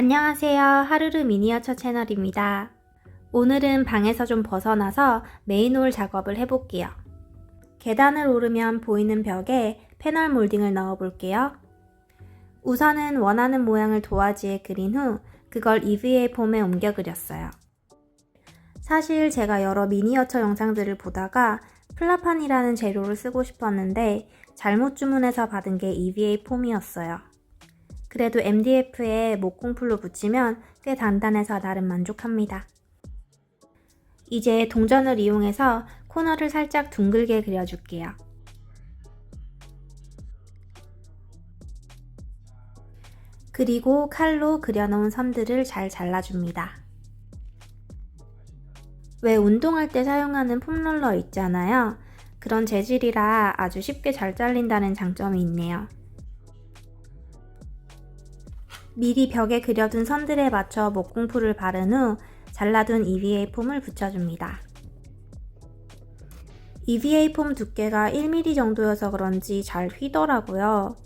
안녕하세요. 하루르 미니어처 채널입니다. 오늘은 방에서 좀 벗어나서 메인홀 작업을 해볼게요. 계단을 오르면 보이는 벽에 패널 몰딩을 넣어 볼게요. 우선은 원하는 모양을 도화지에 그린 후 그걸 EVA 폼에 옮겨 그렸어요. 사실 제가 여러 미니어처 영상들을 보다가 플라판이라는 재료를 쓰고 싶었는데 잘못 주문해서 받은 게 EVA 폼이었어요. 그래도 MDF에 목공풀로 붙이면 꽤 단단해서 나름 만족합니다. 이제 동전을 이용해서 코너를 살짝 둥글게 그려줄게요. 그리고 칼로 그려놓은 선들을 잘 잘라줍니다. 왜 운동할 때 사용하는 폼롤러 있잖아요. 그런 재질이라 아주 쉽게 잘 잘린다는 장점이 있네요. 미리 벽에 그려둔 선들에 맞춰 목공풀을 바른 후 잘라둔 EVA 폼을 붙여줍니다. EVA 폼 두께가 1mm 정도여서 그런지 잘 휘더라고요.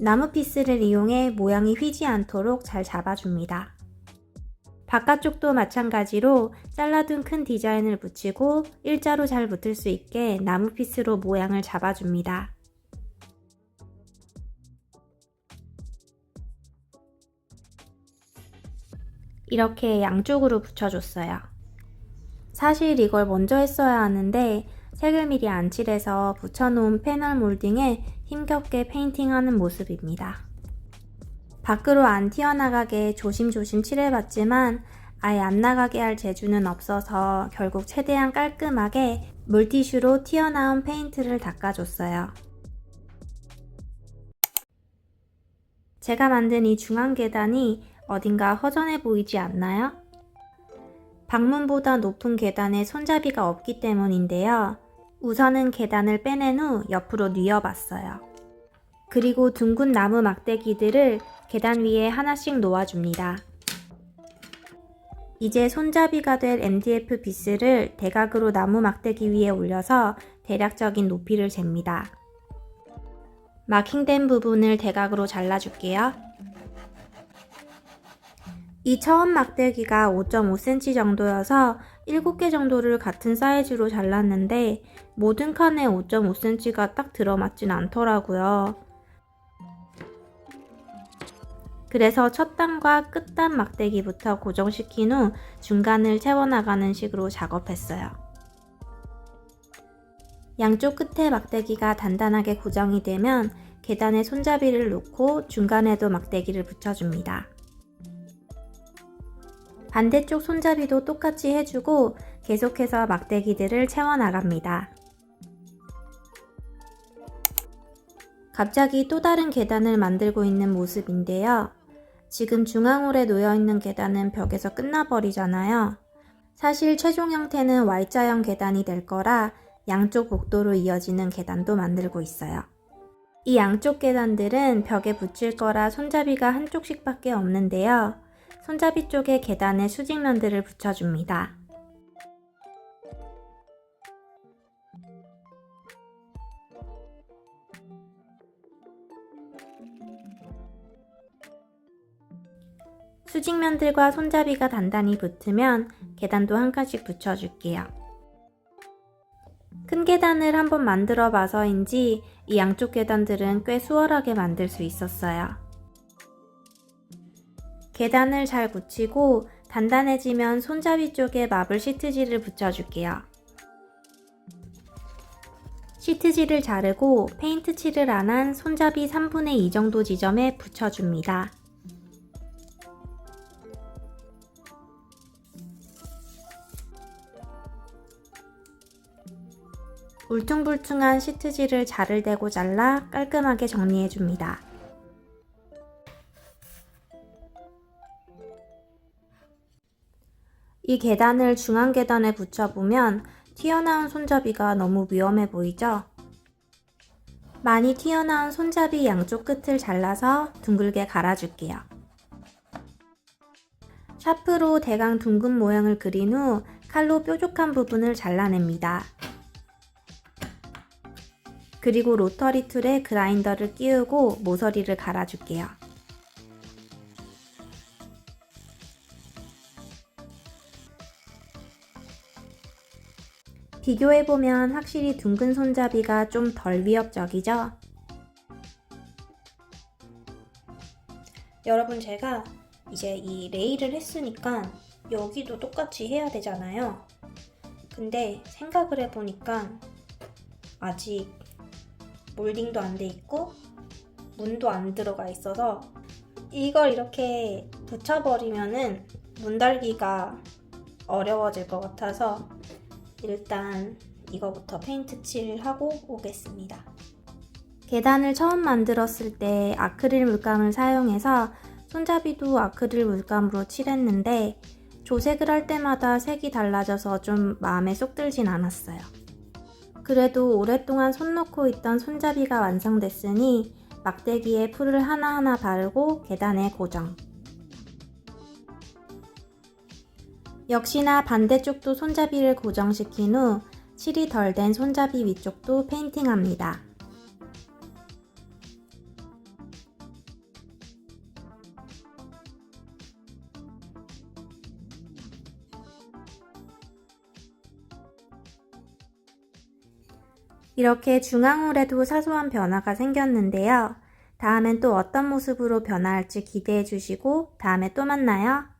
나무 피스를 이용해 모양이 휘지 않도록 잘 잡아줍니다. 바깥쪽도 마찬가지로 잘라둔 큰 디자인을 붙이고 일자로 잘 붙을 수 있게 나무 피스로 모양을 잡아줍니다. 이렇게 양쪽으로 붙여줬어요. 사실 이걸 먼저 했어야 하는데 색을 미리 안 칠해서 붙여놓은 패널 몰딩에 힘겹게 페인팅하는 모습입니다. 밖으로 안 튀어나가게 조심조심 칠해봤지만 아예 안 나가게 할 재주는 없어서 결국 최대한 깔끔하게 물티슈로 튀어나온 페인트를 닦아줬어요. 제가 만든 이 중앙 계단이 어딘가 허전해 보이지 않나요? 방문보다 높은 계단에 손잡이가 없기 때문인데요. 우선은 계단을 빼낸 후 옆으로 뉘어봤어요. 그리고 둥근 나무 막대기들을 계단 위에 하나씩 놓아줍니다. 이제 손잡이가 될 MDF 비스를 대각으로 나무 막대기 위에 올려서 대략적인 높이를 잽니다. 마킹된 부분을 대각으로 잘라줄게요. 이 처음 막대기가 5.5cm 정도여서 7개 정도를 같은 사이즈로 잘랐는데 모든 칸에 5.5cm가 딱 들어맞진 않더라고요. 그래서 첫 단과 끝단 막대기부터 고정시킨 후 중간을 채워나가는 식으로 작업했어요. 양쪽 끝에 막대기가 단단하게 고정이 되면 계단에 손잡이를 놓고 중간에도 막대기를 붙여줍니다. 반대쪽 손잡이도 똑같이 해주고 계속해서 막대기들을 채워나갑니다. 갑자기 또 다른 계단을 만들고 있는 모습인데요. 지금 중앙홀에 놓여있는 계단은 벽에서 끝나버리잖아요. 사실 최종 형태는 Y자형 계단이 될 거라 양쪽 복도로 이어지는 계단도 만들고 있어요. 이 양쪽 계단들은 벽에 붙일 거라 손잡이가 한쪽씩 밖에 없는데요. 손잡이 쪽에 계단에 수직면들을 붙여줍니다. 수직면들과 손잡이가 단단히 붙으면 계단도 한 칸씩 붙여줄게요. 큰 계단을 한번 만들어 봐서인지 이 양쪽 계단들은 꽤 수월하게 만들 수 있었어요. 계단을 잘 붙이고 단단해지면 손잡이 쪽에 마블 시트지를 붙여줄게요. 시트지를 자르고 페인트 칠을 안 한 손잡이 3분의 2 정도 지점에 붙여줍니다. 울퉁불퉁한 시트지를 자를 대고 잘라 깔끔하게 정리해줍니다. 이 계단을 중앙 계단에 붙여보면 튀어나온 손잡이가 너무 위험해 보이죠? 많이 튀어나온 손잡이 양쪽 끝을 잘라서 둥글게 갈아줄게요. 샤프로 대강 둥근 모양을 그린 후 칼로 뾰족한 부분을 잘라냅니다. 그리고 로터리 툴에 그라인더를 끼우고 모서리를 갈아줄게요. 비교해보면 확실히 둥근 손잡이가 좀 덜 위협적이죠? 여러분 제가 이제 이 레일을 했으니까 여기도 똑같이 해야 되잖아요. 근데 생각을 해보니까 아직 몰딩도 안 돼 있고 문도 안 들어가 있어서 이걸 이렇게 붙여버리면은 문 달기가 어려워질 것 같아서 일단 이거부터 페인트 칠하고 오겠습니다. 계단을 처음 만들었을 때 아크릴 물감을 사용해서 손잡이도 아크릴 물감으로 칠했는데 조색을 할 때마다 색이 달라져서 좀 마음에 쏙 들진 않았어요. 그래도 오랫동안 손 놓고 있던 손잡이가 완성됐으니 막대기에 풀을 하나하나 바르고 계단에 고정. 역시나 반대쪽도 손잡이를 고정시킨 후 칠이 덜 된 손잡이 위쪽도 페인팅합니다. 이렇게 중앙홀에도 사소한 변화가 생겼는데요. 다음엔 또 어떤 모습으로 변화할지 기대해 주시고 다음에 또 만나요.